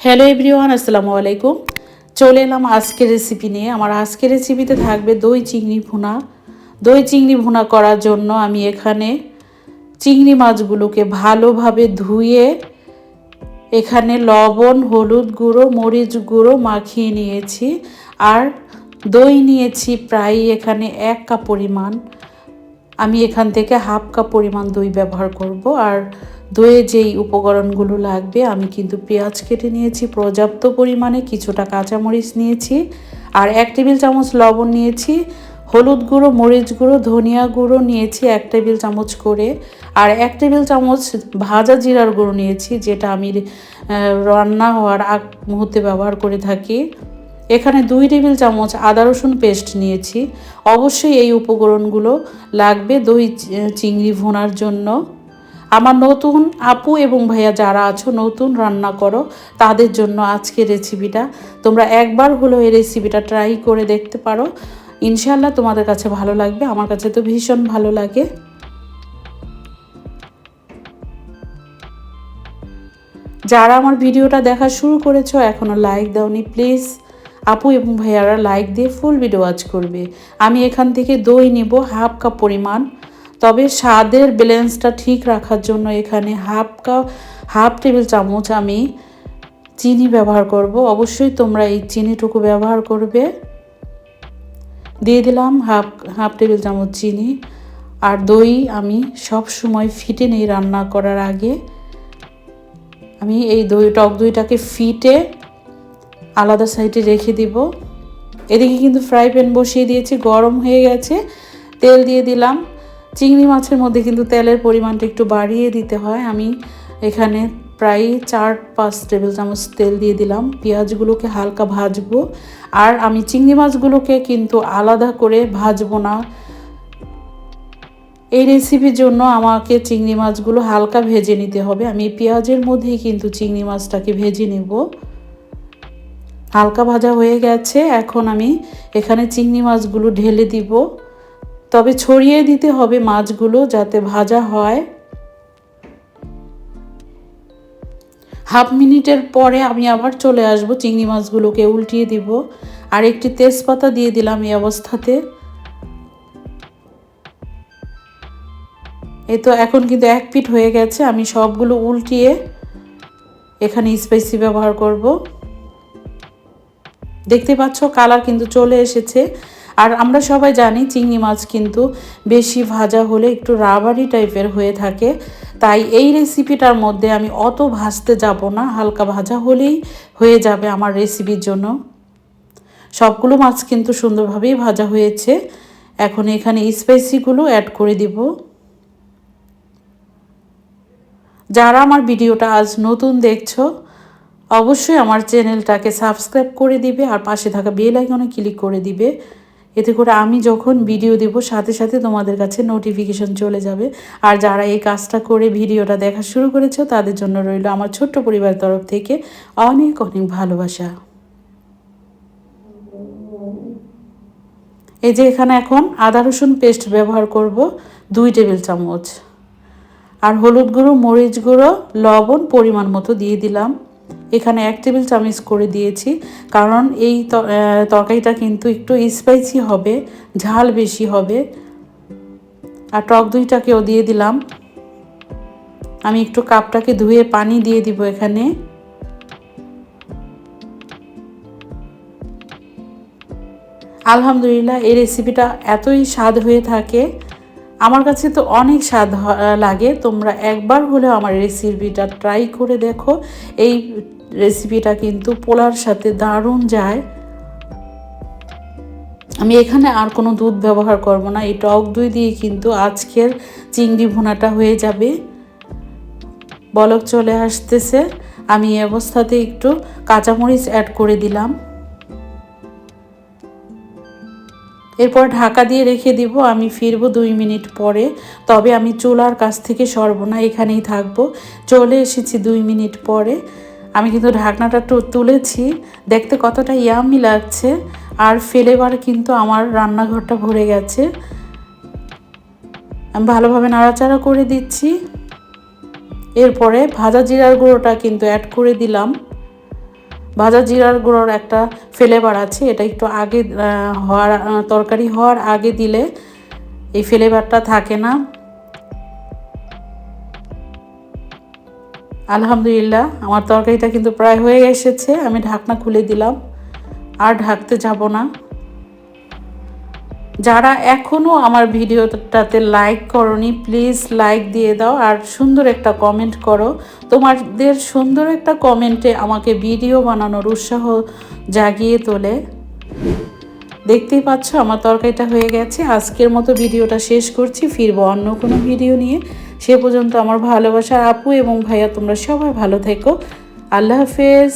Hello everyone আসসালামু আলাইকুম। চলে এলাম আজকের রেসিপি নিয়ে। আমার আজকের রেসিপিতে থাকবে দই চিংড়ি ভুনা। দই চিংড়ি ভুনা করার জন্য আমি এখানে চিংড়ি মাছগুলোকে ভালোভাবে ধুয়ে এখানে লবণ, হলুদ গুঁড়ো, মরিচ গুঁড়ো মাখিয়ে নিয়েছি। আর দই নিয়েছি প্রায় এখানে এক কাপ পরিমাণ। আমি এখান থেকে হাফ কাপ পরিমাণ দই ব্যবহার করব। আর দইয়ে যেই উপকরণগুলো লাগবে, আমি কিন্তু পেঁয়াজ কেটে নিয়েছি, পর্যাপ্ত পরিমাণে কিছুটা কাঁচামরিচ নিয়েছি আর এক টেবিল চামচ লবণ নিয়েছি, হলুদ গুঁড়ো, মরিচ গুঁড়ো, ধনিয়া গুঁড়ো নিয়েছি এক টেবিল চামচ করে আর এক টেবিল চামচ ভাজা জিরার গুঁড়ো নিয়েছি যেটা আমি রান্না হওয়ার আগ মুহূর্তে ব্যবহার করে থাকি। এখানে দুই টেবিল চামচ আদা রসুন পেস্ট নিয়েছি। অবশ্যই এই উপকরণগুলো লাগবে দই, চিংড়ি ভুনার জন্য। আমার নতুন আপু এবং ভাইয়া যারা আছো, নতুন রান্না করো, তাদের জন্য আজকের রেসিপিটা তোমরা একবার হলো এই রেসিপিটা ট্রাই করে দেখতে পারো। ইনশাল্লাহ তোমাদের কাছে ভালো লাগবে। আমার কাছে তো ভীষণ ভালো লাগে। যারা আমার ভিডিওটা দেখা শুরু করেছ এখনও লাইক দাওনি প্লিজ আপু এবং ভাইয়ারা লাইক দিয়ে ফুল ভিডিও ওয়াচ করবে। আমি এখান থেকে দই নিব হাফ কাপ পরিমাণ। তবে স্বাদের ব্যালেন্সটা ঠিক রাখার জন্য এখানে হাফ কাপ হাফ টেবিল চামচ আমি চিনি ব্যবহার করব। অবশ্যই তোমরা এই চিনিটুকু ব্যবহার করবে। দিয়ে দিলাম হাফ হাফ টেবিল চামচ চিনি। আর দই আমি সব সময় ফিটে নেই রান্না করার আগে। আমি এই দই, টক দইটাকে ফিটে আলাদা সাইডে রেখে দিব। এদিকে কিন্তু ফ্রাই প্যান বসিয়ে দিয়েছি, গরম হয়ে গেছে। তেল দিয়ে দিলাম। চিংড়ি মাছের মধ্যে কিন্তু তেলের পরিমাণটা একটু বাড়িয়ে দিতে হয়। আমি এখানে প্রায় চার পাঁচ টেবিল চামচ তেল দিয়ে দিলাম। পেঁয়াজগুলোকে হালকা ভাজবো। আর আমি চিংড়ি মাছগুলোকে কিন্তু আলাদা করে ভাজবো না। এই রেসিপির জন্য আমাকে চিংড়ি মাছগুলো হালকা ভেজে নিতে হবে। আমি পেঁয়াজের মধ্যেই কিন্তু চিংড়ি মাছটাকে ভেজে নেব। হালকা ভাজা হয়ে গেছে। এখন আমি এখানে চিংড়ি মাছগুলো ঢেলে দিব। তবে ছড়িয়ে দিতে হবে মাছগুলো যাতে ভাজা হয়। হাফ মিনিটের পরে আমি আবার চলে আসব, চিংড়ি মাছগুলোকে উল্টিয়ে দিব। আর একটি তেজপাতা দিয়ে দিলাম এই অবস্থাতে। এই তো এখন কিন্তু এক পিট হয়ে গেছে, আমি সবগুলো উল্টিয়ে এখানে স্পাইসি ব্যবহার করব। দেখতে পাচ্ছ, কালার কিন্তু চলে এসেছে। আর আমরা সবাই জানি চিংড়ি মাছ কিন্তু বেশি ভাজা হলে একটু রাবারি টাইপের হয়ে থাকে। তাই এই রেসিপিটার মধ্যে আমি অত ভাজতে যাব না, হালকা ভাজা হলেই হয়ে যাবে আমার রেসিপির জন্য। সবগুলো মাছ কিন্তু সুন্দরভাবেই ভাজা হয়েছে। এখন এখানে স্পাইসিগুলো অ্যাড করে দিব। যারা আমার ভিডিওটা আজ নতুন দেখছ, অবশ্যই আমার চ্যানেলটাকে সাবস্ক্রাইব করে দিবে আর পাশে থাকা বেল আইকনে ক্লিক করে দিবে। এতে করে আমি যখন ভিডিও দেব, সাথে সাথে তোমাদের কাছে নোটিফিকেশন চলে যাবে। আর যারা এই কাজটা করে ভিডিওটা দেখা শুরু করেছ, তাদের জন্য রইল আমার ছোট্ট পরিবার তরফ থেকে অনেক অনেক ভালোবাসা। এই যে এখানে এখন আদা, রসুন পেস্ট ব্যবহার করব, দুই টেবিল চামচ। আর হলুদ গুঁড়ো, মরিচ গুঁড়ো, লবণ পরিমাণ মতো দিয়ে দিলাম। এখানে এক টেবিল চামচ করে দিয়েছি। কারণ এই তরকারিটা কিন্তু একটু স্পাইসি হবে, ঝাল বেশি হবে। আর টক দইটাকেও দিয়ে দিলাম। আমি একটু কাপটাকে ধুয়ে পানি দিয়ে দিব এখানে। আলহামদুলিল্লাহ, এই রেসিপিটা এতই স্বাদ হয়ে থাকে। আমার কাছে তো অনেক স্বাদ লাগে। তোমরা একবার হলেও আমার রেসিপিটা ট্রাই করে দেখো। এই রেসিপিটা কিন্তু পোলার সাথে দারুণ যায়। আমি এখানে আর কোনো দুধ ব্যবহার করব না, এই টক দই দিয়ে কিন্তু আজকের চিংড়ি ভুনাটা হয়ে যাবে। বলক চলে আসতেছে, আমি এই অবস্থাতে একটু কাঁচামরিচ অ্যাড করে দিলাম। এরপর ঢাকা দিয়ে রেখে দিব, আমি ফিরবো দুই মিনিট পরে, তবে আমি চুলার কাছ থেকে সরব না, এখানেই থাকব। চলে এসেছি দুই মিনিট পরে। আমি কিন্তু ঢাকনাটা একটু তুলেছি। দেখতে কতটা ইয়ামি লাগছে। আর ফ্লেভার কিন্তু আমার রান্নাঘরটা ভরে গেছে। আমি ভালোভাবে নাড়াচাড়া করে দিচ্ছি। এরপরে ভাজা জিরার গুঁড়োটা কিন্তু অ্যাড করে দিলাম। ভাজা জিরার গুঁড়োর একটা ফ্লেভার আছে, এটা একটু আগে হওয়ার তরকারি হওয়ার আগে দিলে এই ফ্লেভারটা থাকে না। আলহামদুলিল্লাহ, আমার তরকারিটা কিন্তু প্রায় হয়ে এসেছে, আমি ঢাকনা খুলে দিলাম, আর ঢাকতে যাব না। যারা এখনও আমার ভিডিওটাতে লাইক করনি প্লিজ লাইক দিয়ে দাও, আর সুন্দর একটা কমেন্ট করো। তোমাদের সুন্দর একটা কমেন্টে আমাকে ভিডিও বানানোর উৎসাহ জাগিয়ে তোলে। দেখতেই পাচ্ছ, আমার তরকারিটা হয়ে গেছে, আজকের মতো ভিডিওটা শেষ করছি, ফিরবো অন্য কোনো ভিডিও নিয়ে। সে পর্যন্ত আমার ভালোবাসা আপু এবং ভাইয়া তোমরা সবাই ভালো থেকো। আল্লাহ হাফেজ।